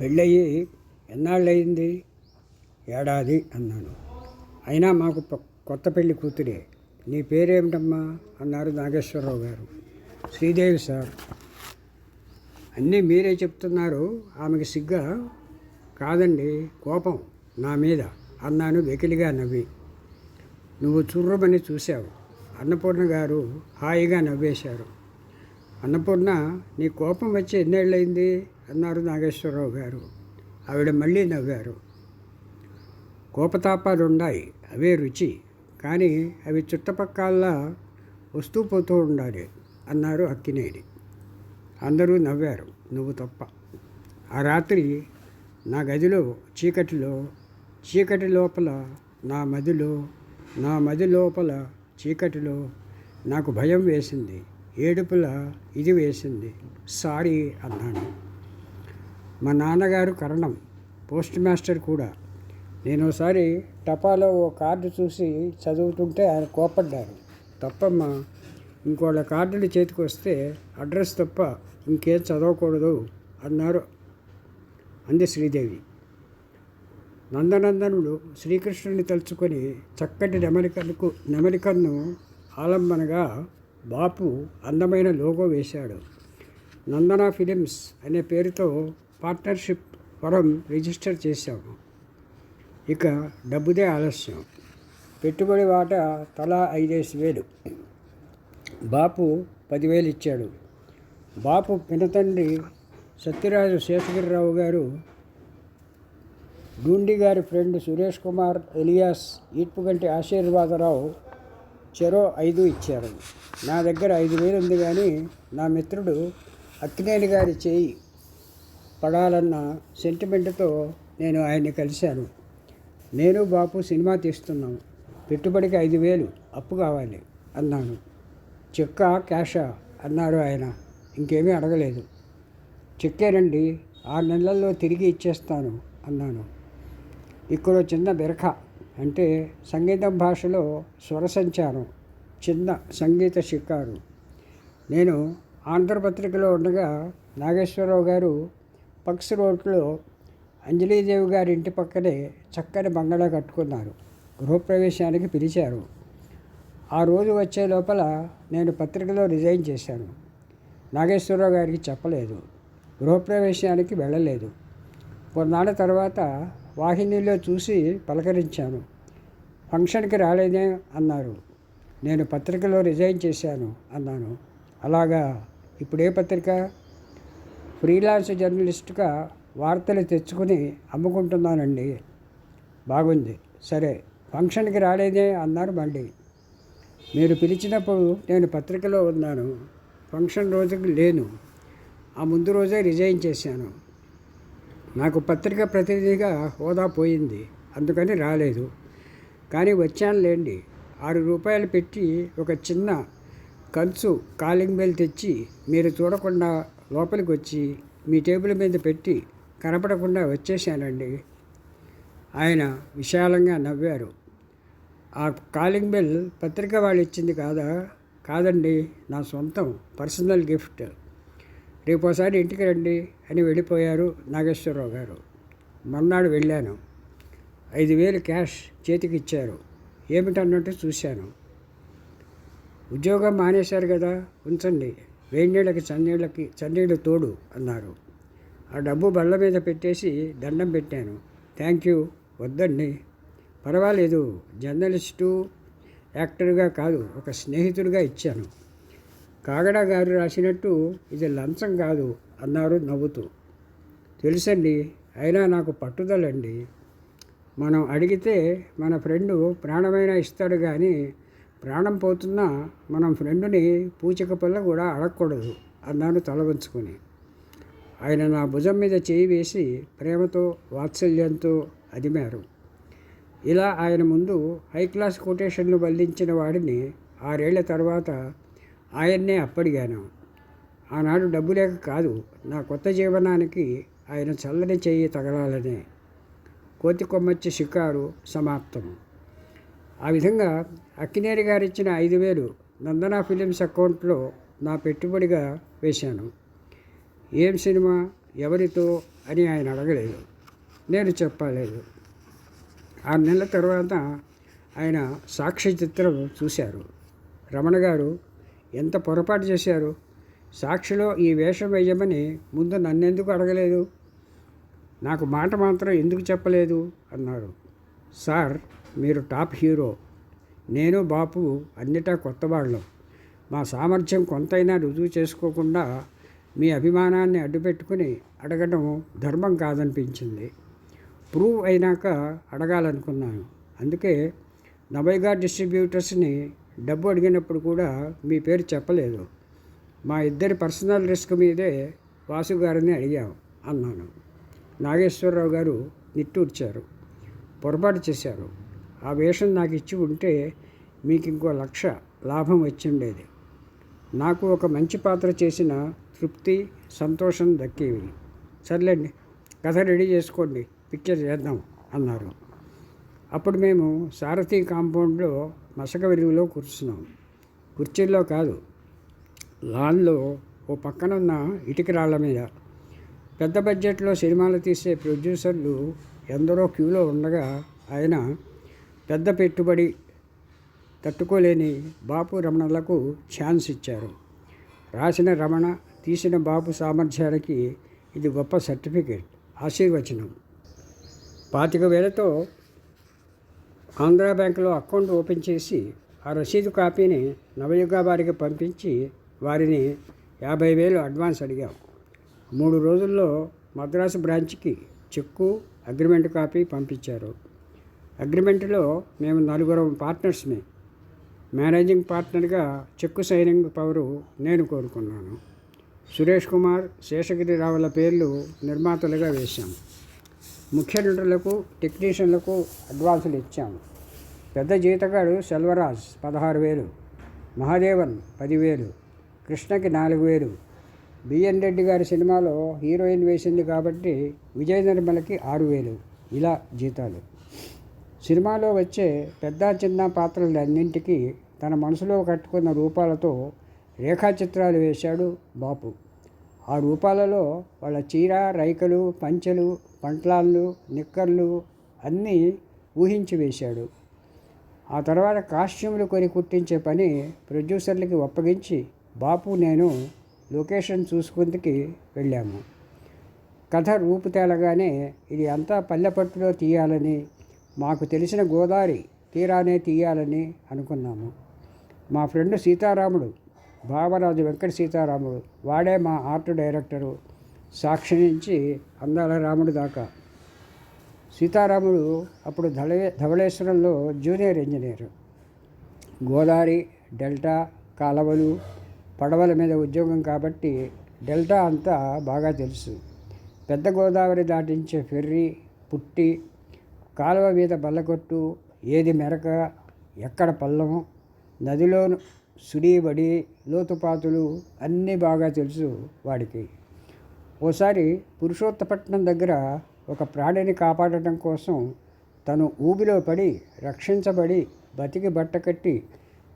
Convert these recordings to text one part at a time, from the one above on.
పెళ్ళయి ఎన్నాళ్ళయింది? ఏడాది అన్నాను అయినా మాకు కొత్త పెళ్ళి కూతురే. నీ పేరేమిటమ్మా? అన్నారు నాగేశ్వరరావు గారు. శ్రీదేవి సార్. అన్నీ మీరే చెప్తున్నారు. ఆమెకి సిగ్గా? కాదండి కోపం నా మీద అన్నాను వెకిలిగా నవ్వి. నువ్వు చుర్రమని చూశావు. అన్నపూర్ణ గారు హాయిగా నవ్వేశారు. అన్నపూర్ణ నీ కోపం వచ్చి ఎన్నేళ్ళయింది? అన్నారు నాగేశ్వరరావు గారు. ఆవిడ మళ్ళీ నవ్వారు. కోపతాపాలు ఉన్నాయి అవే రుచి. కానీ అవి చుట్టపక్కల వస్తూ పోతూ ఉండాలి అన్నారు అక్కినేని. అందరూ నవ్వారు నువ్వు తప్ప. ఆ రాత్రి నా గదిలో చీకటిలో చీకటి లోపల నా మదిలో నా మది లోపల చీకటిలో నాకు భయం వేసింది ఏడుపుల ఇది వేసింది. సారీ అన్నాను. మా నాన్నగారు కరణం పోస్ట్ మాస్టర్ కూడా. నేను ఒకసారి టపాలో ఓ కార్డు చూసి చదువుతుంటే ఆయన కోపడ్డారు తప్పమ్మా ఇంకోళ్ళ కార్డులు చేతికి వస్తే అడ్రస్ తప్ప ఇంకేం చదవకూడదు అన్నారు అంది శ్రీదేవి. నందనందనుడు శ్రీకృష్ణుని తలుచుకొని చక్కటి నెమలికలకు నెమలికన్ను ఆలంబనగా బాపు అందమైన లోగో వేశాడు. నందన ఫిలిమ్స్ అనే పేరుతో పార్ట్నర్షిప్ ఫరం రిజిస్టర్ చేశాము. ఇక డబ్బుదే ఆలస్యం. పెట్టుబడి వాట తలా ఐదేసి వేలు. బాపు పదివేలు ఇచ్చాడు. బాపు పినతండ్రి సత్యరాజు శేషగిరిరావు గారు డూండి గారి ఫ్రెండ్ సురేష్ కుమార్ ఎలియాస్ ఈడ్పుగంటి ఆశీర్వాదరావు చెరో ఐదు ఇచ్చారు. నా దగ్గర ఐదు వేలు ఉంది కానీ నా మిత్రుడు అక్కినేని గారి చేయి పడాలన్న సెంటిమెంట్తో నేను ఆయన్ని కలిశాను. నేను బాపు సినిమా తీస్తున్నాం. పెట్టుబడికి ఐదు వేలు అప్పు కావాలి అన్నాను. చెక్క క్యాషా? అన్నారు ఆయన. ఇంకేమీ అడగలేదు. చెక్కేనండి ఆరు నెలల్లో తిరిగి ఇచ్చేస్తాను అన్నాను. ఇక్కడ చిన్న బిరఖ అంటే సంగీతం భాషలో స్వర సంచారం చిన్న సంగీత షికారు. నేను ఆంధ్రపత్రికలో ఉండగా నాగేశ్వరరావు గారు పక్స్ రోడ్లో అంజలీదేవి గారి ఇంటి పక్కనే చక్కని బంగళా కట్టుకున్నారు. గృహప్రవేశానికి పిలిచారు. ఆ రోజు వచ్చే లోపల నేను పత్రికలో రిజైన్ చేశాను. నాగేశ్వరరావు గారికి చెప్పలేదు. గృహప్రవేశానికి వెళ్ళలేదు. కొన్నాళ్ళ తర్వాత వాహినిలో చూసి పలకరించాను. ఫంక్షన్కి రాలేదే అన్నారు. నేను పత్రికలో రిజైన్ చేశాను అన్నాను. అలాగా? ఇప్పుడే పత్రిక? ఫ్రీలాన్స్ జర్నలిస్ట్గా వార్తలు తెచ్చుకుని అమ్ముకుంటున్నానండి. బాగుంది. సరే ఫంక్షన్కి రాలేదే అన్నారు మళ్ళీ. మీరు పిలిచినప్పుడు నేను పత్రికలో ఉన్నాను. ఫంక్షన్ రోజుకి లేను. ఆ ముందు రోజే రిజైన్ చేశాను. నాకు పత్రిక ప్రతినిధిగా హోదా పోయింది. అందుకని రాలేదు. కానీ వచ్చాను లేండి. ఆరు రూపాయలు పెట్టి ఒక చిన్న కంచు కాలింగ్ బెల్ తెచ్చి మీరు చూడకుండా లోపలికి వచ్చి మీ టేబుల్ మీద పెట్టి కనపడకుండా వచ్చేసానండి ఆయన విశాలంగా నవ్వారు. ఆ కాలింగ్ బెల్ పత్రిక వాళ్ళు ఇచ్చింది కాదా? కాదండి నా సొంతం పర్సనల్ గిఫ్ట్. రేపు ఒకసారి ఇంటికి రండి అని వెళ్ళిపోయారు నాగేశ్వరరావు గారు. మర్నాడు వెళ్ళాను. ఐదు వేలు క్యాష్ చేతికి ఇచ్చారు ఏమిటన్నట్టు చూశాను. ఉద్యోగం మానేశారు కదా ఉంచండి. వేడినీళ్ళకి చన్నీళ్ళకి చన్నీళ్ళు తోడు అన్నారు. ఆ డబ్బు బళ్ళ మీద పెట్టేసి దండం పెట్టాను. థ్యాంక్ యూ వద్దండి. పర్వాలేదు జర్నలిస్టు యాక్టర్గా కాదు ఒక స్నేహితుడిగా ఇచ్చాను. కాగడా గారు రాసినట్టు ఇది లంచం కాదు అన్నారు నవ్వుతూ. తెలుసండి అయినా నాకు పట్టుదలండి. మనం అడిగితే మన ఫ్రెండు ప్రాణమైనా ఇస్తాడు కానీ ప్రాణం పోతున్నా మనం ఫ్రెండుని పూచిక పిల్ల కూడా అడగకూడదు అన్నాను తలవంచుకొని. ఆయన నా భుజం మీద చేయి వేసి ప్రేమతో వాత్సల్యంతో అదిమారు. ఇలా ఆయన ముందు హై క్లాస్ కొటేషన్లు వల్లించిన వాడిని ఆరేళ్ళ తర్వాత ఆయన్నే అప్పడిగాను. ఆనాడు డబ్బు లేక కాదు నా కొత్త జీవనానికి ఆయన చల్లని చెయ్యి తగలాలనే. కోతి కొమ్మచ్చి షికారు సమాప్తం. ఆ విధంగా అక్కినేని గారు ఇచ్చిన ఐదు వేలు నందన ఫిలిమ్స్ అకౌంట్లో నా పెట్టుబడిగా వేశాను. ఏం సినిమా? ఎవరితో? అని ఆయన అడగలేదు. నేను చెప్పలేదు. ఆరు నెలల తర్వాత ఆయన సాక్షి చిత్రం చూశారు. రమణ గారు ఎంత పొరపాటు చేశారు? సాక్షిలో ఈ వేషం వేయమని ముందు నన్నెందుకు అడగలేదు? నాకు మాట మాత్రం ఎందుకు చెప్పలేదు? అన్నారు. సార్ మీరు టాప్ హీరో. నేను బాపు అన్నిటా కొత్త వాళ్ళం మా సామర్థ్యం కొంతైనా రుజువు చేసుకోకుండా మీ అభిమానాన్ని అడ్డుపెట్టుకుని అడగడం ధర్మం కాదనిపించింది. ప్రూవ్ అయినాక అడగాలనుకున్నాను. అందుకే నవైగా డిస్ట్రిబ్యూటర్స్ని డబ్బు అడిగినప్పుడు కూడా మీ పేరు చెప్పలేదు. మా ఇద్దరి పర్సనల్ రిస్క్ మీదే వాసు గారిని అడిగాం అన్నాను. నాగేశ్వరరావు గారు నిట్టూర్చారు. పొరపాటు చేశారు. ఆ వేషం నాకు ఇచ్చి ఉంటే మీకు ఇంకో లక్ష లాభం వచ్చిండేది. నాకు ఒక మంచి పాత్ర చేసిన తృప్తి సంతోషం దక్కేవి. సర్లేండి కథ రెడీ చేసుకోండి పిక్చర్ చేద్దాం అన్నారు. అప్పుడు మేము సారథి కాంపౌండ్లో మసక వెలుగులో కూర్చున్నాం. కుర్చీల్లో కాదు లాన్లో ఓ పక్కనున్న ఇటుక రాళ్ళ మీద. పెద్ద బడ్జెట్లో సినిమాలు తీసే ప్రొడ్యూసర్లు ఎందరో క్యూలో ఉండగా ఆయన పెద్ద పెట్టుబడి తట్టుకోలేని బాపు రమణలకు ఛాన్స్ ఇచ్చారు. రాసిన రమణ తీసిన బాపు సామర్థ్యానికి ఇది గొప్ప సర్టిఫికేట్ ఆశీర్వచనం. పాతిక వేలతో ఆంధ్రా బ్యాంకులో అకౌంట్ ఓపెన్ చేసి ఆ రసీదు కాపీని నవయుగ వారికి పంపించి వారిని యాభై వేలు అడ్వాన్స్ అడిగాం. మూడు రోజుల్లో మద్రాసు బ్రాంచ్కి చెక్కు అగ్రిమెంట్ కాపీ పంపించారు. అగ్రిమెంట్లో మేము నలుగురం పార్ట్నర్స్ని. మేనేజింగ్ పార్ట్నర్గా చెక్కు సైనింగ్ పవరు నేను కోరుకున్నాను. సురేష్ కుమార్ శేషగిరి రావుల పేర్లు నిర్మాతలుగా వేశాము ముఖ్య నటులకు టెక్నీషియన్లకు అడ్వాన్సులు ఇచ్చాము పెద్ద జీతగాడు సెల్వరాజ్ పదహారు వేలు మహాదేవన్ పదివేలు కృష్ణకి నాలుగు వేలు. బిఎన్ రెడ్డి గారి సినిమాలో హీరోయిన్ వేసింది కాబట్టి విజయ నిర్మలకి ఆరు వేలు. ఇలా జీతాలు. సినిమాలో వచ్చే పెద్ద చిన్న పాత్రలన్నింటికీ తన మనసులో కట్టుకున్న రూపాలతో రేఖాచిత్రాలు వేశాడు బాపు. ఆ రూపాలలో వాళ్ళ చీర రైకలు పంచెలు పంట్లాళ్ళు నిక్కర్లు అన్నీ ఊహించి వేశాడు. ఆ తర్వాత కాస్ట్యూమ్లు కొని కుట్టించే పని ప్రొడ్యూసర్లకి ఒప్పగించి బాపు నేను లొకేషన్ చూసుకుందుకి వెళ్ళాము. కథ రూపు తేలగానే ఇది అంతా పల్లెపట్టులో తీయాలని మాకు తెలిసిన గోదావరి తీరానే తీయాలని అనుకున్నాము. మా ఫ్రెండ్ సీతారాముడు భావరాజు వెంకట సీతారాముడు వాడే మా ఆర్ట్ డైరెక్టరు సాక్షి నుంచి అందాల రాముడు దాకా. సీతారాముడు అప్పుడు ధవళే ధవళేశ్వరంలో జూనియర్ ఇంజనీర్. గోదావరి డెల్టా కాలవలు పడవల మీద ఉద్యోగం కాబట్టి డెల్టా అంతా బాగా తెలుసు. పెద్ద గోదావరి దాటించే ఫెర్రీ పుట్టి కాలువ మీద బల్లకొట్టు ఏది మెరక ఎక్కడ పల్లము నదిలో సుడిబడి లోతుపాతులు అన్నీ బాగా తెలుసు వాడికి. ఓసారి పురుషోత్తపట్నం దగ్గర ఒక ప్రాణిని కాపాడటం కోసం తను ఊబిలో పడి రక్షించబడి బతికి బట్ట కట్టి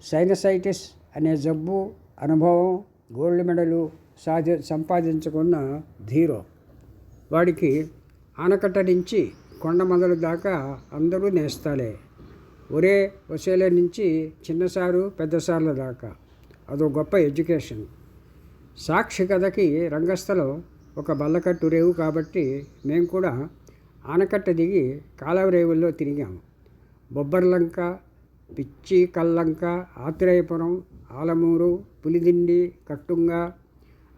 సైనసైటిస్ అనే జబ్బు అనుభవం గోల్డ్ మెడలు సాధి సంపాదించుకున్న ధీరో. వాడికి ఆనకట్ట నుంచి కొండ మొదలు దాకా అందరూ నేస్తాలే. ఒరే వసేల నుంచి చిన్నసారు పెద్దసార్ల దాకా. అదో గొప్ప ఎడ్యుకేషన్. సాక్షి కథకి రంగస్థలం ఒక బల్లకట్టు రేవు కాబట్టి మేము కూడా ఆనకట్ట దిగి కాలవ రేవుల్లో తిరిగాము బొబ్బర్లంక పిచ్చి కల్లంక ఆత్రేయపురం ఆలమూరు పులిదిండి కట్టుంగ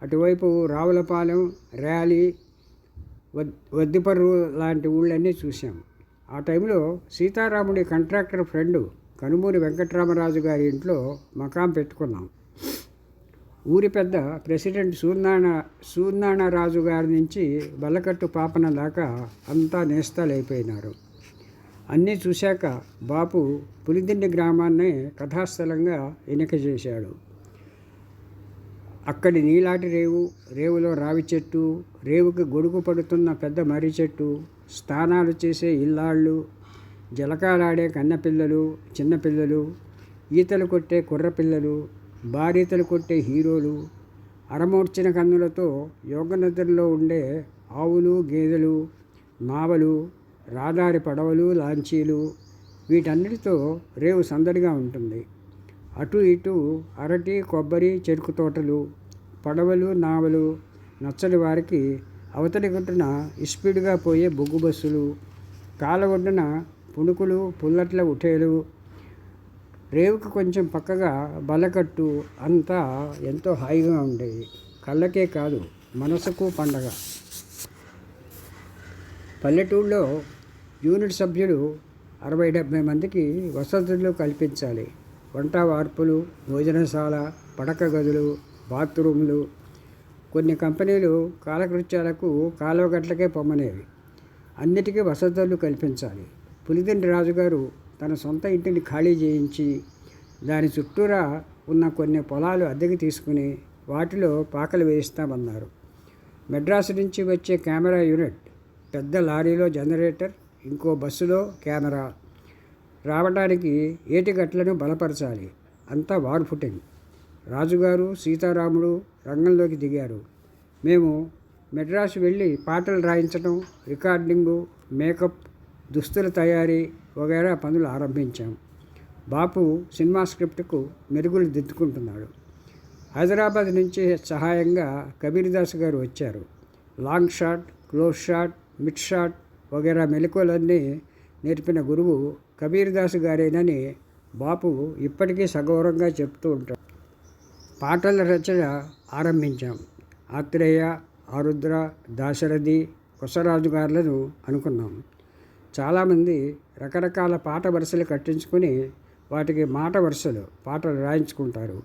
అటువైపు రావులపాలెం ర్యాలీ వద్దిపర్రు లాంటి ఊళ్ళన్నీ చూశాము ఆ టైంలో సీతారాముడి కాంట్రాక్టర్ ఫ్రెండు కనుమూరి వెంకట్రామరాజు గారి ఇంట్లో మకాం పెట్టుకున్నాం. ఊరి పెద్ద ప్రెసిడెంట్ సూర్నారాయణ రాజు గారి నుంచి బల్లకట్టు పాపన దాకా అంతా నేస్తాలైపోయినారు. అన్నీ చూశాక బాపు పులిదిండి గ్రామాన్నే కథాస్థలంగా ఎన్నిక చేశాడు. అక్కడి నీలాటి రేవు రేవులో రావి చెట్టు రేవుకి గొడుగు పడుతున్న పెద్ద మర్రి చెట్టు స్నానాలు చేసే ఇల్లాళ్ళు జలకాలాడే కన్నపిల్లలు చిన్నపిల్లలు ఈతలు కొట్టే కుర్రపిల్లలు బారీతలు కొట్టే హీరోలు అరమోడ్చిన కన్నులతో యోగనదుల్లో ఉండే ఆవులు గేదెలు నావలు రాదారి పడవలు లాంచీలు వీటన్నిటితో రేవు సందడిగా ఉంటుంది. అటు ఇటు అరటి కొబ్బరి చెరుకు తోటలు పడవలు నావలు నచ్చని వారికి అవతలి గుట్టున స్పీడ్గా పోయే బొగ్గు బస్సులు కాలగొడ్డున పుణుకులు పుల్లట్ల ఉఠేలు రేవుకు కొంచెం పక్కగా బలకట్టు అంతా ఎంతో హాయిగా ఉండేది కళ్ళకే కాదు మనసుకు పండగ. పల్లెటూళ్ళలో యూనిట్ సభ్యులు అరవై డెబ్భై మందికి వసతులు కల్పించాలి. వంట వార్పులు భోజనశాల పడక గదులు బాత్రూమ్లు. కొన్ని కంపెనీలు కాలకృత్యాలకు కాలువగట్లకే పొమ్మనేవి. అన్నిటికీ వసతులు కల్పించాలి. పులిదండ్రి రాజుగారు తన సొంత ఇంటిని ఖాళీ చేయించి దాని చుట్టూరా ఉన్న కొన్ని పొలాలు అద్దెకి తీసుకుని వాటిలో పాకలు వేయిస్తామన్నారు. మెడ్రాస్ నుంచి వచ్చే కెమెరా యూనిట్ పెద్ద లారీలో జనరేటర్ ఇంకో బస్సులో కెమెరా. రావడానికి ఏటిగట్లను బలపరచాలి? అంతా వార్ ఫుటింగ్ రాజుగారు సీతారాముడు రంగంలోకి దిగారు. మేము మెడ్రాస్ వెళ్ళి పాటలు రాయించడం రికార్డింగు మేకప్ దుస్తుల తయారీ వగైరా పనులు ఆరంభించాం. బాపు సినిమా స్క్రిప్ట్కు మెరుగులు దిద్దుకుంటున్నాడు. హైదరాబాద్ నుంచి సహాయంగా కబీర్దాస్ గారు వచ్చారు. Long shot close shot mid shot వగైరా మెలకువలన్నీ నేర్పిన గురువు కబీర్దాస్ గారేనని బాపు ఇప్పటికీ సగౌరవంగా చెప్తూ ఉంటాడు. పాటల రచన ఆరంభించాం. ఆత్రేయ ఆరుద్ర దాశరథి కొసరాజు గారులను అనుకున్నాం. చాలామంది రకరకాల పాట వరుసలు కట్టించుకొని వాటికి మాట వరుసలు పాటలు రాయించుకుంటారు.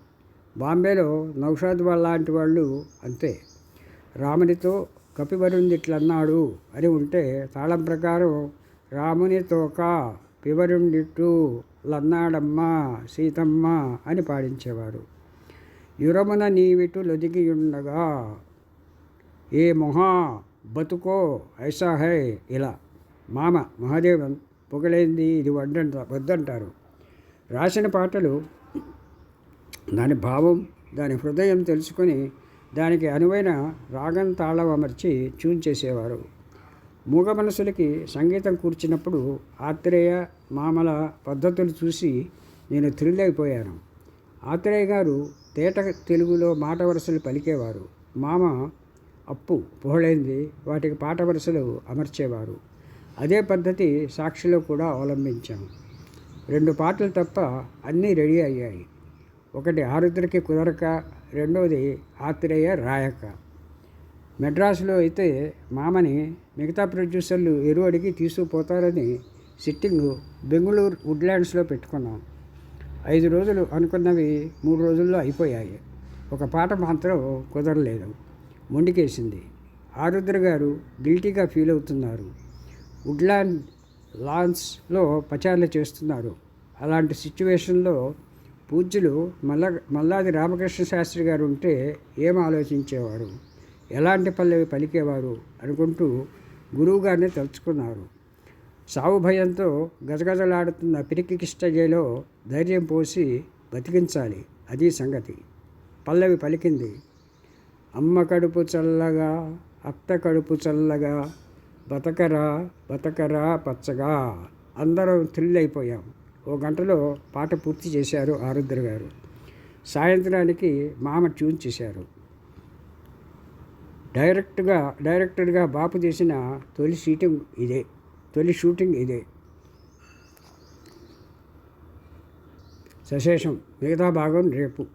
బాంబేలో నౌషాద్ లాంటి వాళ్ళు అంతే. రామునితో కపివరుణ్ణి ఇట్లన్నాడు అని ఉంటే తాళం ప్రకారం రాముని తోక పివరుండిట్టు లన్నాడమ్మ సీతమ్మ అని పాడించేవారు యురమున నీవిటు లొదిగియుండగా ఏ మొహా బతుకో ఐసా హై ఇలా. మామ మహాదేవన్ పొగలేంది ఇది వడ్డంట వద్దంటారు. రాసిన పాటలు దాని భావం దాని హృదయం తెలుసుకొని దానికి అనువైన రాగం తాళం అమర్చి ట్యూన్ చేసేవారు. మూగ మనసులకి సంగీతం కూర్చినప్పుడు ఆత్రేయ మామల పద్ధతులు చూసి నేను థ్రిల్ అయిపోయాను ఆత్రేయ గారు తేట తెలుగులో మాట వరుసలు పలికేవారు. మామ అప్పు పొహళైంది వాటికి పాట వరుసలు అమర్చేవారు. అదే పద్ధతి సాక్షిలో కూడా అవలంబించాం రెండు పాటలు తప్ప అన్నీ రెడీ అయ్యాయి. ఒకటి ఆరుద్రకి కుదరక రెండవది ఆత్రేయ రాయక. మెడ్రాసులో అయితే మామని మిగతా ప్రొడ్యూసర్లు ఎరువు అడిగి తీసుకుపోతారని సిట్టింగ్ బెంగళూరు వుడ్లాండ్స్లో పెట్టుకున్నాం. ఐదు రోజులు అనుకున్నవి మూడు రోజుల్లో అయిపోయాయి. ఒక పాట మాత్రం కుదరలేదు. మొండికేసింది. ఆరుద్ర గారు గిల్టీగా ఫీల్ అవుతున్నారు. వుడ్లాండ్ లాన్స్లో పచార్లు చేస్తున్నారు. అలాంటి సిచ్యువేషన్లో పూజ్యులు మల్ల మల్లాది రామకృష్ణ శాస్త్రి గారు ఉంటే ఏం ఆలోచించేవారు? ఎలాంటి పల్లవి పలికేవారు అనుకుంటూ గురువుగారిని తలుచుకున్నారు. సావు భయంతో గజగజలాడుతున్న పిరికి కిష్టజేలో ధైర్యం పోసి బతికించాలి. అది సంగతి. పల్లవి పలికింది. అమ్మ కడుపు చల్లగా అత్త కడుపు చల్లగా బతకరా బతకరా పచ్చగా అందరం థ్రిల్ అయిపోయాం. ఓ గంటలో పాట పూర్తి చేశారు ఆరుద్ర గారు సాయంత్రానికి మామ ట్యూన్ చేశారు. డైరెక్ట్గా డైరెక్టర్గా బాపు చేసిన తొలి షూటింగ్ ఇదే. తొలి షూటింగ్ ఇదే. సశేషం మిగతా భాగం రేపు.